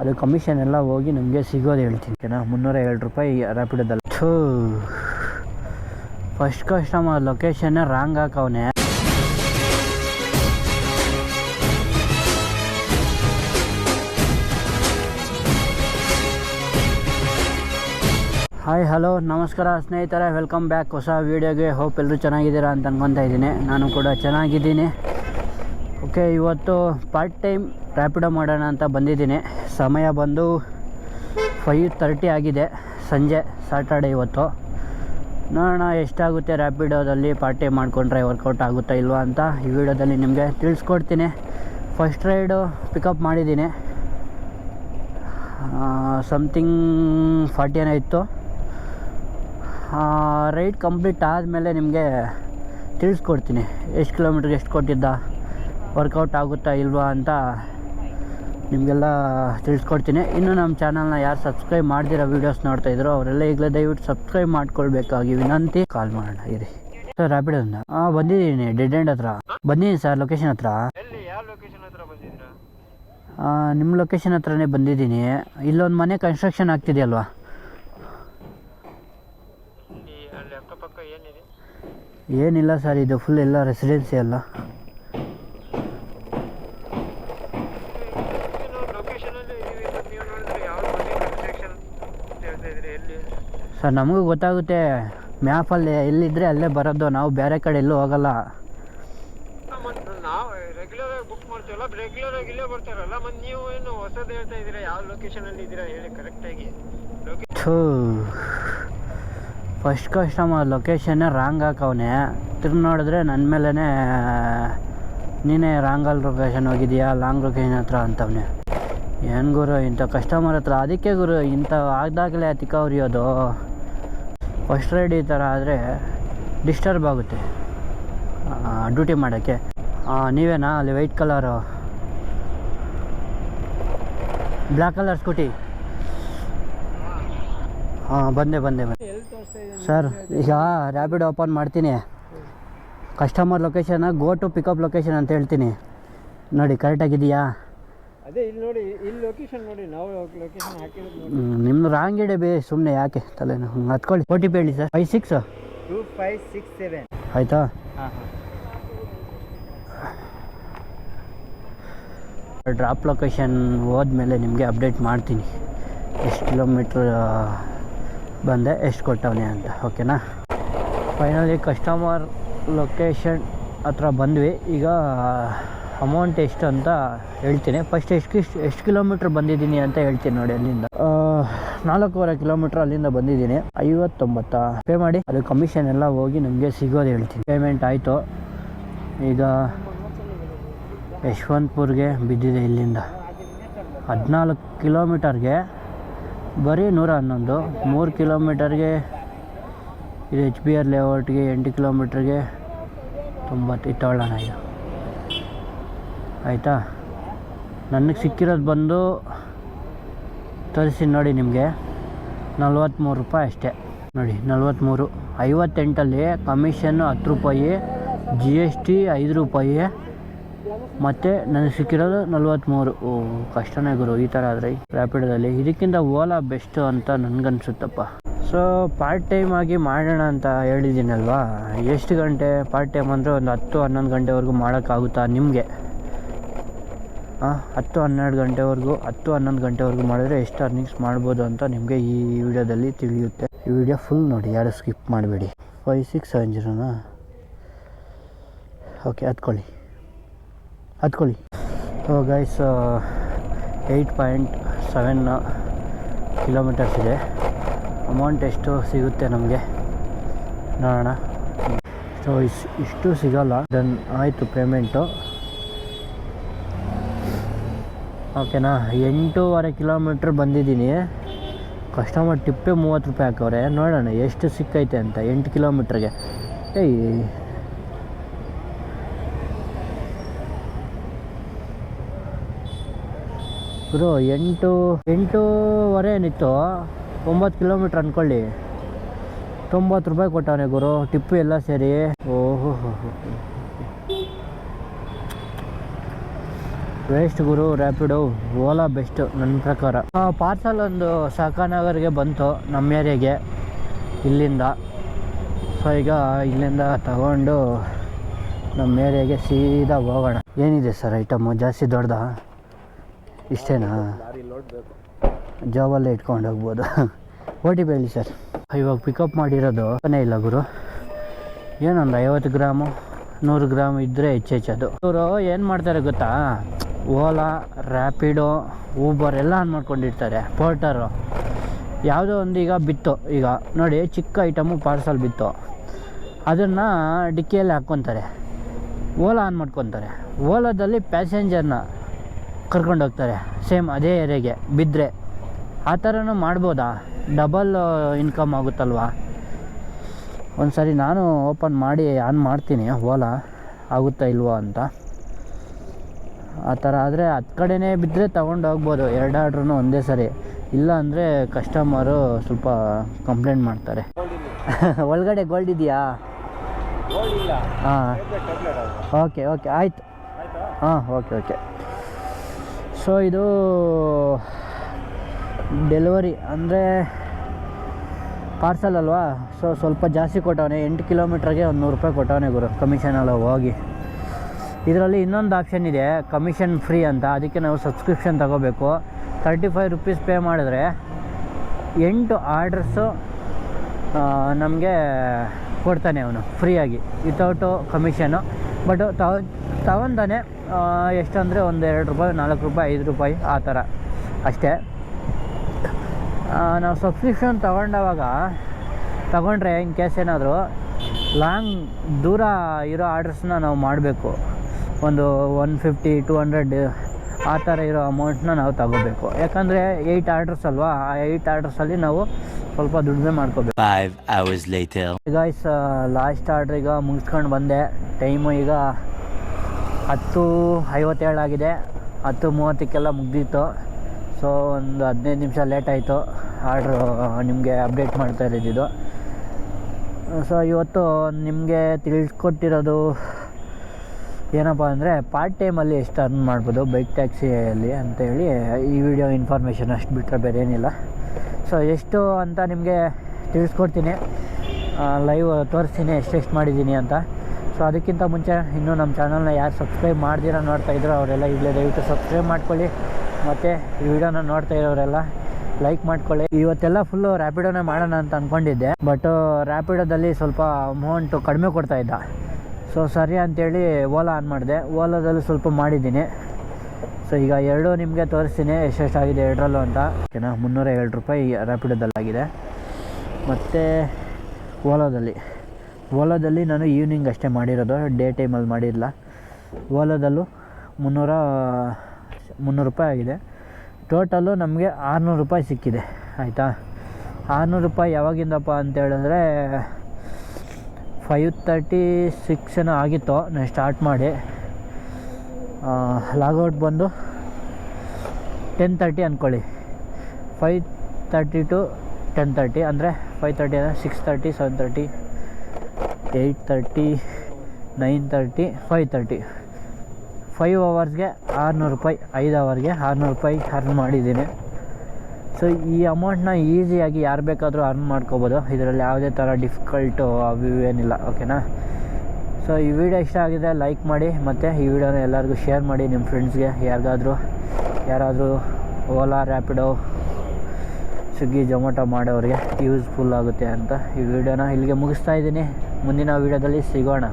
ಅದು ಕಮಿಷನ್ ಎಲ್ಲ ಹೋಗಿ ನಮಗೆ ಸಿಗೋದು ಹೇಳ್ತೀನಿ. ಓಕೆನಾ? ಮುನ್ನೂರ ಎರಡು ರೂಪಾಯಿ ರ್ಯಾಪಿಡೋದಲ್ಲಿ ಥೂ. ಫಸ್ಟ್ ಕಸ್ಟಮರ್ ಲೊಕೇಶನ್ನೇ ರಾಂಗ್ ಹಾಕವನೆ. ಹಾಯ್ ಹಲೋ ನಮಸ್ಕಾರ ಸ್ನೇಹಿತರೆ. ವೆಲ್ಕಮ್ ಬ್ಯಾಕ್ ಹೊಸ ವೀಡಿಯೋಗೆ ಹೋಪ್ ಎಲ್ಲರೂ ಚೆನ್ನಾಗಿದ್ದೀರಾ ಅಂತ ಅನ್ಕೊತಾ ಇದ್ದೀನಿ. ನಾನು ಕೂಡ ಚೆನ್ನಾಗಿದ್ದೀನಿ. ಓಕೆ ಇವತ್ತು ಪಾರ್ಟ್ ಟೈಮ್ ರ್ಯಾಪಿಡೋ ಮಾಡೋಣ ಅಂತ ಬಂದಿದ್ದೀನಿ. ಸಮಯ ಬಂದು ಫೈವ್ ತರ್ಟಿ ಆಗಿದೆ. ಸಂಜೆ ಸಾಟರ್ಡೆ ಇವತ್ತು. ನೋಡೋಣ ಎಷ್ಟಾಗುತ್ತೆ ರ್ಯಾಪಿಡೋದಲ್ಲಿ ಪಾರ್ಟಿ ಮಾಡಿಕೊಂಡ್ರೆ ವರ್ಕೌಟ್ ಆಗುತ್ತಾ ಇಲ್ವಾ ಅಂತ ಈ ವಿಡಿಯೋದಲ್ಲಿ ನಿಮಗೆ ತಿಳಿಸ್ಕೊಡ್ತೀನಿ. ಫಸ್ಟ್ ರೈಡು ಪಿಕಪ್ ಮಾಡಿದ್ದೀನಿ. ಸಮಥಿಂಗ್ ಫಾರ್ಟಿ ಏನೋ ಇತ್ತು. ರೈಡ್ ಕಂಪ್ಲೀಟ್ ಆದಮೇಲೆ ನಿಮಗೆ ತಿಳಿಸ್ಕೊಡ್ತೀನಿ. ಎಷ್ಟು ಕಿಲೋಮೀಟ್ರಿಗೆ ಎಷ್ಟು ಕೊಟ್ಟಿದ್ದ? ವರ್ಕೌಟ್ ಆಗುತ್ತಾ ಇಲ್ವಾ ಅಂತ ನಿಮಗೆಲ್ಲ ತಿಳಿಸ್ಕೊಡ್ತೀನಿ. ಇನ್ನು ನಮ್ಮ ಚಾನಲ್ನ ಯಾರು ಸಬ್ಸ್ಕ್ರೈಬ್ ಮಾಡ್ದಿರೋ ವೀಡಿಯೋಸ್ ನೋಡ್ತಾ ಇದ್ರು ಅವರೆಲ್ಲ ಈಗಲೇ ದಯವಿಟ್ಟು ಸಬ್ಸ್ಕ್ರೈಬ್ ಮಾಡ್ಕೊಳ್ಬೇಕಾಗಿ ವಿನಂತಿ. ಕಾಲ್ ಮಾಡೋಣ ಇರಿ. ಸರ್ ರ್ಯಾಪಿಡೋನ ಹಾಂ ಬಂದಿದ್ದೀನಿ ಡೆಡ್ ಎಂಡ್ ಹತ್ರ. ಬಂದಿದ್ದೀನಿ ಸರ್ ಲೊಕೇಶನ್ ಹತ್ರ. ನಿಮ್ಮ ಲೊಕೇಶನ್ ಹತ್ರನೇ ಬಂದಿದ್ದೀನಿ. ಇಲ್ಲೊಂದು ಮನೆ ಕನ್ಸ್ಟ್ರಕ್ಷನ್ ಆಗ್ತಿದೆಯಲ್ವಾ? ಏನಿಲ್ಲ ಸರ್ ಇದು ಫುಲ್ ಎಲ್ಲ ರೆಸಿಡೆನ್ಸಿ ಅಲ್ಲ ಏನು ಲೊಕೇಶನಲ್ಲಿ ಇದೀವಿ ಅಂತ ನೀವು ನೋಡಿದ್ರೆ ಯಾವ ಮನೆ ಕನ್ಸ್ಟ್ರಕ್ಷನ್ ಹೇಳ್ತಾ ಇದ್ರಿ ಎಲ್ಲಿ ಸರ್ ನಮಗೂ ಗೊತ್ತಾಗುತ್ತೆ ಮ್ಯಾಪಲ್ಲಿ ಎಲ್ಲಿದ್ದರೆ ಅಲ್ಲೇ ಬರೋದು ನಾವು ಬೇರೆ ಕಡೆ ಎಲ್ಲೂ ಹೋಗಲ್ಲ. ನಾವು ರೆಗ್ಯುಲರ್ ಆಗಿ ಬುಕ್ ಮಾಡ್ತೀವಲ್ಲ ರೆಗ್ಯುಲರ್ ಆಗಿ ಇಲ್ಲೇ ಬರ್ತಾರಲ್ಲ ಮತ್ತು ನೀವು ಏನು ಹೊಸದು ಹೇಳ್ತಾ ಇದ್ದೀರಾ? ಯಾವ ಲೊಕೇಶನಲ್ಲಿ ಇದ್ದೀರಾ ಹೇಳಿ ಕರೆಕ್ಟಾಗಿ ಲೊಕೇ ಥೂ. ಫಸ್ಟ್ ಕಸ್ಟಮರ್ ಲೊಕೇಶನ್ನೇ ರಾಂಗ್ ಹಾಕವನೆ. ತಿರ್ಗಿ ನೋಡಿದ್ರೆ ನನ್ನ ಮೇಲೇ ನೀನೇ ರಾಂಗಲ್ ಲೊಕೇಶನ್ ಹೋಗಿದ್ಯಾ? ಲಾಂಗ್ ಲೊಕೇಶನ್ ಹತ್ರ ಅಂತವನೇ. ಏನು ಗುರು ಇಂಥ ಕಸ್ಟಮರ್ ಹತ್ರ? ಅದಕ್ಕೆ ಗುರು ಇಂಥ ಆಗ್ದಾಗಲೇ ತಿಕ್ಕ ಉರಿಯೋದು ಫಸ್ಟ್ ರೈಡ್ ಈ ಥರ ಆದರೆ ಡಿಸ್ಟರ್ಬ್ ಆಗುತ್ತೆ ಡ್ಯೂಟಿ ಮಾಡೋಕ್ಕೆ. ನೀವೇನಾ ಅಲ್ಲಿ white colour black colour scooty? ಹಾಂ, ಬಂದೆ ಬಂದೆ ಬಂದೆ. ಸರ್, ಈಗ ರ್ಯಾಪಿಡ್ ಓಪನ್ ಮಾಡ್ತೀನಿ. Customer location go to pickup location ಅಂತ ಹೇಳ್ತೀನಿ. ನೋಡಿ ಕರೆಕ್ಟಾಗಿದೆಯಾ ಅದೇ ಇಲ್ಲಿ ನೋಡಿ ಇಲ್ಲಿ ಲೊಕೇಶನ್ ನೋಡಿ ನಾವು ಲೊಕೇಶನ್ ಹಾಕಿರೋದು ನೋಡಿ. ನಿಮ್ಮದು ರಾಂಗ್ ಇಡೆ ಬೇ ಸುಮ್ಮನೆ ಯಾಕೆ ತಲೆನ ಹತ್ಕೊಳ್ಳಿ. ಓ ಟಿ ಪಿ ಹೇಳಿ sir five six two five six seven ಆಯಿತಾ? ಹಾಂ ಹಾಂ. ಡ್ರಾಪ್ ಲೊಕೇಶನ್ ಹೋದ್ಮೇಲೆ ನಿಮಗೆ ಅಪ್ಡೇಟ್ ಮಾಡ್ತೀನಿ. ಎಷ್ಟು ಕಿಲೋಮೀಟ್ರ್ ಬಂದೆ ಎಷ್ಟು ಕೊಟ್ಟವನೆ ಅಂತ ಓಕೆನಾ ಫೈನಲಿ ಕಸ್ಟಮರ್ ಲೊಕೇಶನ್ ಹತ್ರ ಬಂದ್ವಿ. ಈಗ ಅಮೌಂಟ್ ಎಷ್ಟು ಅಂತ ಹೇಳ್ತೀನಿ. ಫಸ್ಟ್ ಎಷ್ಟು ಎಷ್ಟು ಕಿಲೋಮೀಟ್ರ್ ಬಂದಿದ್ದೀನಿ ಅಂತ ಹೇಳ್ತೀನಿ ನೋಡಿ ಅಲ್ಲಿಂದ. ನಾಲ್ಕೂವರೆ ಕಿಲೋಮೀಟ್ರ್ ಅಲ್ಲಿಂದ ಬಂದಿದ್ದೀನಿ. ಐವತ್ತೊಂಬತ್ತ. ಪೇ ಮಾಡಿ. ಅದು ಕಮಿಷನ್ ಎಲ್ಲ ಹೋಗಿ ನಮಗೆ ಸಿಗೋದು ಹೇಳ್ತೀನಿ. ಪೇಮೆಂಟ್ ಆಯಿತು. ಈಗ ಯಶವಂತಪುರ್ಗೆ ಬಿದ್ದಿದೆ ಇಲ್ಲಿಂದ. ಹದಿನಾಲ್ಕು ಕಿಲೋಮೀಟರ್ಗೆ ಬರೀ ನೂರ ಹನ್ನೊಂದು. ಮೂರು ಕಿಲೋಮೀಟರ್ಗೆ ಇದು ಎಚ್ ಬಿ ಆರ್ ಲೇಔಟ್ಗೆ ಎಂಟು ಕಿಲೋಮೀಟ್ರಿಗೆ ತೊಂಬತ್ತು ತಗೊಳ್ಳೋಣ ಇದು. ಆಯಿತಾ? ನನಗೆ ಸಿಕ್ಕಿರೋದು ಬಂದು ತರಿಸಿ ನೋಡಿ ನಿಮಗೆ. ನಲ್ವತ್ತ್ಮೂರು ರೂಪಾಯಿ ಅಷ್ಟೇ. ನೋಡಿ ನಲ್ವತ್ತ್ಮೂರು ಐವತ್ತೆಂಟಲ್ಲಿ ಕಮಿಷನ್ನು ಹತ್ತು ರೂಪಾಯಿ ಜಿ ಎಸ್ ಟಿ ಐದು ರೂಪಾಯಿ, ಮತ್ತು ನನಗೆ ಸಿಕ್ಕಿರೋದು ನಲ್ವತ್ತ್ಮೂರು ಓ, ಕಷ್ಟನೇ ಗುರು, ಈ ಥರ ಆದರೆ ರ್ಯಾಪಿಡೋದಲ್ಲಿ ಇದಕ್ಕಿಂತ ಓಲಾ ಬೆಸ್ಟು ಅಂತ ನನಗನ್ಸುತ್ತಪ್ಪ. ಸೊ ಪಾರ್ಟ್ ಟೈಮ್ ಆಗಿ ಮಾಡೋಣ ಅಂತ ಹೇಳಿದ್ದೀನಲ್ವಾ? ಎಷ್ಟು ಗಂಟೆ? ಪಾರ್ಟ್ ಟೈಮ್ ಅಂದರೆ ಒಂದು ಹತ್ತು, ಹನ್ನೊಂದು ಗಂಟೆವರೆಗೂ ಮಾಡೋಕ್ಕಾಗುತ್ತಾ ನಿಮಗೆ? ಹತ್ತು ಹನ್ನೆರಡು ಗಂಟೆವರೆಗೂ, ಹತ್ತು ಹನ್ನೊಂದು ಗಂಟೆವರೆಗೂ ಮಾಡಿದ್ರೆ ಎಷ್ಟು ಅರ್ನಿಂಗ್ಸ್ ಮಾಡ್ಬೋದು ಅಂತ ನಿಮಗೆ ಈ ವಿಡಿಯೋದಲ್ಲಿ ತಿಳಿಯುತ್ತೆ. ಈ ವಿಡಿಯೋ ಫುಲ್ ನೋಡಿ, ಯಾರು ಸ್ಕಿಪ್ ಮಾಡಬೇಡಿ. ಫೈವ್ ಸಿಕ್ಸ್ ಸೆವೆನ್ ಜೀರೋನಾ ಓಕೆ ಹತ್ಕೊಳ್ಳಿ ಹತ್ಕೊಳ್ಳಿ ಓ guys eight point seven kilometres ಇದೆ. ಅಮೌಂಟ್ ಎಷ್ಟು ಸಿಗುತ್ತೆ ನಮಗೆ? ನೋಡೋಣ. ಸೊ ಇಷ್ಟು ಸಿಗೋಲ್ಲ. ದೆನ್ ಆಯಿತು ಪೇಮೆಂಟು ಓಕೆನಾ? ಎಂಟೂವರೆ ಕಿಲೋಮೀಟ್ರ್ ಬಂದಿದ್ದೀನಿ. ಕಸ್ಟಮರ್ ಟಿಪ್ಪೇ ಮೂವತ್ತು ರೂಪಾಯಿ ಹಾಕವ್ರೆ. ನೋಡೋಣ, ಎಷ್ಟು ಸಿಕ್ಕೈತೆ ಅಂತ ಎಂಟು ಕಿಲೋಮೀಟ್ರಿಗೆ. ಏಯ್. ಗುರು, ಎಂಟು, ಎಂಟೂವರೆ ಏನಿತ್ತು? ಒಂಬತ್ತು ಕಿಲೋಮೀಟ್ರ್ ಅಂದ್ಕೊಳ್ಳಿ ತೊಂಬತ್ತು ರೂಪಾಯಿ ಕೊಟ್ಟವನೆ ಗುರು, ಟಿಪ್ಪು ಎಲ್ಲ ಸೇರಿ. ಓಹೋ ಹೋ ಹೋ ವೇಸ್ಟ್ ಗುರು ರ್ಯಾಪಿಡೋ ಓಲಾ ಬೆಸ್ಟು ನನ್ನ ಪ್ರಕಾರ. ಪಾರ್ಸಲ್ ಒಂದು ಸಾಕಾನಗರ್ಗೆ ಬಂತು ನಮ್ಮ ಏರಿಯಾಗೆ ಇಲ್ಲಿಂದ. ಸೊ ಈಗ ಇಲ್ಲಿಂದ ತಗೊಂಡು ನಮ್ಮ ಏರಿಯಾಗೆ ಸೀದಾ ಹೋಗೋಣ. ಏನಿದೆ ಸರ್ ಐಟಮು ಜಾಸ್ತಿ ದೊಡ್ಡದ? ಇಷ್ಟೇನಾ? ಜಾಬಲ್ಲೇ ಇಟ್ಕೊಂಡು ಹೋಗ್ಬೋದು. ಓ ಟಿ ಪಿ ಹೇಳಿ ಸರ್ ಇವಾಗ ಪಿಕಪ್ ಮಾಡಿರೋದು ಇಲ್ಲ ಗುರು. ಏನೊಂದು ಐವತ್ತು ಗ್ರಾಮು, ನೂರು ಗ್ರಾಮ್ ಇದ್ದರೆ ಹೆಚ್ಚು ಹೆಚ್ಚದು ಇವರು ಏನು ಮಾಡ್ತಾರೆ ಗೊತ್ತಾ? ಓಲಾ ರ್ಯಾಪಿಡೋ ಊಬರ್ ಎಲ್ಲ ಆನ್ ಮಾಡ್ಕೊಂಡಿರ್ತಾರೆ, ಪೋರ್ಟರು. ಯಾವುದೋ ಒಂದು ಈಗ ಬಿತ್ತು, ಈಗ ನೋಡಿ ಚಿಕ್ಕ ಐಟಮು ಪಾರ್ಸಲ್ ಬಿತ್ತು. ಅದನ್ನು ಡಿಕ್ಕಿಯಲ್ಲಿ ಹಾಕ್ಕೊತಾರೆ. ಓಲಾ ಆನ್ ಮಾಡ್ಕೊತಾರೆ. ಓಲಾದಲ್ಲಿ ಪ್ಯಾಸೆಂಜರ್ನ ಕರ್ಕೊಂಡು ಹೋಗ್ತಾರೆ, ಸೇಮ್ ಅದೇ ಏರಿಯಾಗೆ. ಬಿದ್ದರೆ ಆ ಥರನೂ ಮಾಡ್ಬೋದಾ? ಡಬಲ್ ಇನ್ಕಮ್ ಆಗುತ್ತಲ್ವಾ? ಒಂದು ಸಾರಿ ನಾನು ಓಪನ್ ಮಾಡಿ ಆನ್ ಮಾಡ್ತೀನಿ, ಓಲಾ ಆಗುತ್ತಾ ಇಲ್ವೋ ಅಂತ. ಆ ಥರ ಆದರೆ ಹತ್ತು ಕಡೆನೇ ಬಿದ್ದರೆ ತೊಗೊಂಡು ಹೋಗ್ಬೋದು. ಎರಡು ಆರ್ಡ್ರೂ ಒಂದೇ ಸರಿ. ಇಲ್ಲ ಅಂದರೆ ಕಸ್ಟಮರು ಸ್ವಲ್ಪ ಕಂಪ್ಲೇಂಟ್ ಮಾಡ್ತಾರೆ. ಒಳಗಡೆ ಗೋಲ್ಡ್ ಇದೆಯಾ? ಹಾಂ. ಓಕೆ ಓಕೆ ಆಯಿತು. ಹಾಂ ಓಕೆ ಓಕೆ ಸೊ ಇದು ಡೆಲಿವರಿ ಅಂದರೆ ಪಾರ್ಸಲ್ ಅಲ್ವಾ? ಸೊ ಸ್ವಲ್ಪ ಜಾಸ್ತಿ ಕೊಟ್ಟವನೆ. ಎಂಟು ಕಿಲೋಮೀಟ್ರಿಗೆ ಒಂದು ನೂರು ರೂಪಾಯಿ ಕೊಟ್ಟವನೆ ಗುರು. ಕಮಿಷನ್ ಎಲ್ಲ ಹೋಗಿ. ಇದರಲ್ಲಿ ಇನ್ನೊಂದು ಆಪ್ಷನ್ ಇದೆ ಕಮಿಷನ್ ಫ್ರೀ ಅಂತ. ಅದಕ್ಕೆ ನಾವು ಸಬ್ಸ್ಕ್ರಿಪ್ಷನ್ ತಗೋಬೇಕು. ತರ್ಟಿ ಫೈವ್ ರುಪೀಸ್ ಪೇ ಮಾಡಿದ್ರೆ ಎಂಟು ಆರ್ಡರ್ಸು ನಮಗೆ ಕೊಡ್ತಾನೆ ಅವನು ಫ್ರೀಯಾಗಿ ವಿತೌಟು ಕಮಿಷನು ಬಟ್ ತವ ತಗೊಂತಾನೆ ಎಷ್ಟಂದರೆ ಒಂದು ಎರಡು ರೂಪಾಯಿ, ನಾಲ್ಕು ರೂಪಾಯಿ, ಐದು ರೂಪಾಯಿ ಆ ಥರ ಅಷ್ಟೇ. ನಾವು ಸಬ್ಸ್ಕ್ರಿಪ್ಷನ್ ತಗೊಂಡವಾಗ, ತಗೊಂಡ್ರೆ ಇನ್ ಕೇಸ್ ಏನಾದರೂ ಲಾಂಗ್ ದೂರ ಇರೋ ಆರ್ಡರ್ಸ್ನ ನಾವು ಮಾಡಬೇಕು. ಒಂದು ಒನ್ ಫಿಫ್ಟಿ ಟು ಹಂಡ್ರೆಡ್ ಆ ಥರ ಇರೋ ಅಮೌಂಟ್ನ ನಾವು ತಗೋಬೇಕು. ಯಾಕಂದರೆ ಏಯ್ಟ್ ಆರ್ಡರ್ಸ್ ಅಲ್ವಾ? ಆ ಏಯ್ಟ್ ಆರ್ಡರ್ಸಲ್ಲಿ ನಾವು ಸ್ವಲ್ಪ ದುಡಿಮೆ ಮಾಡ್ಕೋಬೇಕು. Five hours later. Guys last order ಈಗ ಮುಗಿಸ್ಕೊಂಡು ಬಂದೆ. ಟೈಮು ಈಗ ಹತ್ತು ಐವತ್ತೇಳು ಆಗಿದೆ. ಹತ್ತು ಮೂವತ್ತಕ್ಕೆಲ್ಲ ಮುಗ್ದಿತ್ತು. ಸೊ ಒಂದು ಹದಿನೈದು ನಿಮಿಷ ಲೇಟ್ ಆಯಿತು. ಆರ್ಡ್ರು ನಿಮಗೆ ಅಪ್ಡೇಟ್ ಮಾಡ್ತಾ ಇದ್ದಿದ್ದು ಸೊ ಇವತ್ತು ನಿಮಗೆ ತಿಳಿಸ್ಕೊಟ್ಟಿರೋದು ಏನಪ್ಪ ಅಂದರೆ ಪಾರ್ಟ್ ಟೈಮಲ್ಲಿ ಎಷ್ಟು ಅರ್ನ್ ಮಾಡ್ಬೋದು ಬೈಕ್ ಟ್ಯಾಕ್ಸಿಯಲ್ಲಿ ಅಂತೇಳಿ ಈ ವಿಡಿಯೋ ಇನ್ಫಾರ್ಮೇಷನ್ ಅಷ್ಟು ಬಿಟ್ಟರೆ ಬೇರೆ ಏನಿಲ್ಲ. ಸೊ ಎಷ್ಟು ಅಂತ ನಿಮಗೆ ತಿಳಿಸ್ಕೊಡ್ತೀನಿ. ಲೈವ್ ತೋರಿಸ್ತೀನಿ ಎಷ್ಟೆಷ್ಟು ಮಾಡಿದ್ದೀನಿ ಅಂತ. ಸೊ ಅದಕ್ಕಿಂತ ಮುಂಚೆ ಇನ್ನೂ ನಮ್ಮ ಚಾನಲ್ನ ಯಾರು ಸಬ್ಸ್ಕ್ರೈಬ್ ಮಾಡ್ದಿರ ನೋಡ್ತಾ ಇದ್ರು ಅವರೆಲ್ಲ ಈಗಲೇ ದಯವಿಟ್ಟು ಸಬ್ಸ್ಕ್ರೈಬ್ ಮಾಡ್ಕೊಳ್ಳಿ. ಮತ್ತು ಈ ವಿಡಿಯೋನ ನೋಡ್ತಾ ಇರೋರೆಲ್ಲ ಲೈಕ್ ಮಾಡ್ಕೊಳ್ಳಿ. ಇವತ್ತೆಲ್ಲ ಫುಲ್ಲು ರ್ಯಾಪಿಡೋನೇ ಮಾಡೋಣ ಅಂತ ಅಂದ್ಕೊಂಡಿದ್ದೆ ಬಟ್ ರ್ಯಾಪಿಡೋದಲ್ಲಿ ಸ್ವಲ್ಪ ಅಮೌಂಟು ಕಡಿಮೆ ಕೊಡ್ತಾ ಇದ್ದ. ಸೊ ಸರಿ ಅಂತೇಳಿ ಓಲಾ ಆನ್ ಮಾಡಿದೆ. ಓಲಾದಲ್ಲಿ ಸ್ವಲ್ಪ ಮಾಡಿದ್ದೀನಿ. ಸೊ ಈಗ ಎರಡು ನಿಮಗೆ ತೋರಿಸ್ತೀನಿ. ಎಷ್ಟೆಷ್ಟಾಗಿದೆ ಎರಡರಲ್ಲೂ ಅಂತ. ಓಕೆನಾ? ಮುನ್ನೂರ ಏಳು ರೂಪಾಯಿ ರ್ಯಾಪಿಡೋದಲ್ಲಾಗಿದೆ ಮತ್ತು ಓಲಾದಲ್ಲಿ. ಓಲಾದಲ್ಲಿ ನಾನು ಈವ್ನಿಂಗ್ ಅಷ್ಟೇ ಮಾಡಿರೋದು. ಡೇ ಟೈಮಲ್ಲಿ ಮಾಡಿರಲ್ಲ ಓಲಾದಲ್ಲೂ ಮುನ್ನೂರ, ಮುನ್ನೂರು ರೂಪಾಯಿ ಆಗಿದೆ. ಟೋಟಲು ನಮಗೆ ಆರುನೂರು ರೂಪಾಯಿ ಸಿಕ್ಕಿದೆ. ಆಯಿತಾ? ಆರುನೂರು ರೂಪಾಯಿ ಯಾವಾಗಿಂದಪ್ಪ ಅಂತ ಹೇಳಿದ್ರೆ ಫೈವ್ ತರ್ಟಿ ಸಿಕ್ಸ್ ಏನೋ ಆಗಿತ್ತು. ನಾನು ಸ್ಟಾರ್ಟ್ ಮಾಡಿ ಲಾಗೌಟ್ ಬಂದು ಟೆನ್ ತರ್ಟಿ ಅಂದ್ಕೊಳ್ಳಿ five thirty to ten thirty ಅಂದರೆ ಫೈವ್ ತರ್ಟಿ ಅಂದರೆ six thirty seven thirty eight thirty nine thirty five thirty five ಅವರ್ಸ್ಗೆ ಆರುನೂರು ರೂಪಾಯಿ, ಐದು ಅವರ್ಗೆ ಆರುನೂರು ರೂಪಾಯಿ ಅರ್ನ್ ಮಾಡಿದ್ದೀನಿ. ಸೊ ಈ ಅಮೌಂಟ್ನ ಈಸಿಯಾಗಿ ಯಾರು ಬೇಕಾದರೂ ಅರ್ನ್ ಮಾಡ್ಕೋಬೋದು. ಇದರಲ್ಲಿ ಯಾವುದೇ ಥರ ಡಿಫಿಕಲ್ಟು ಅವು ಏನಿಲ್ಲ ಓಕೆನಾ ಸೊ ಈ ವಿಡಿಯೋ ಇಷ್ಟ ಆಗಿದೆ ಲೈಕ್ ಮಾಡಿ. ಮತ್ತು ಈ ವಿಡಿಯೋನ ಎಲ್ಲರಿಗೂ ಶೇರ್ ಮಾಡಿ ನಿಮ್ಮ ಫ್ರೆಂಡ್ಸ್ಗೆ ಯಾರಿಗಾದರೂ, ಯಾರಾದರೂ ಓಲಾ ರ್ಯಾಪಿಡೋ ಸ್ವಿಗ್ಗಿ ಜೊಮ್ಯಾಟೊ ಮಾಡೋರಿಗೆ ಯೂಸ್ಫುಲ್ ಆಗುತ್ತೆ ಅಂತ ಈ ವಿಡಿಯೋನ ಇಲ್ಲಿಗೆ ಮುಗಿಸ್ತಾ ಇದ್ದೀನಿ. ಮುಂದಿನ ವಿಡಿಯೋದಲ್ಲಿ ಸಿಗೋಣ.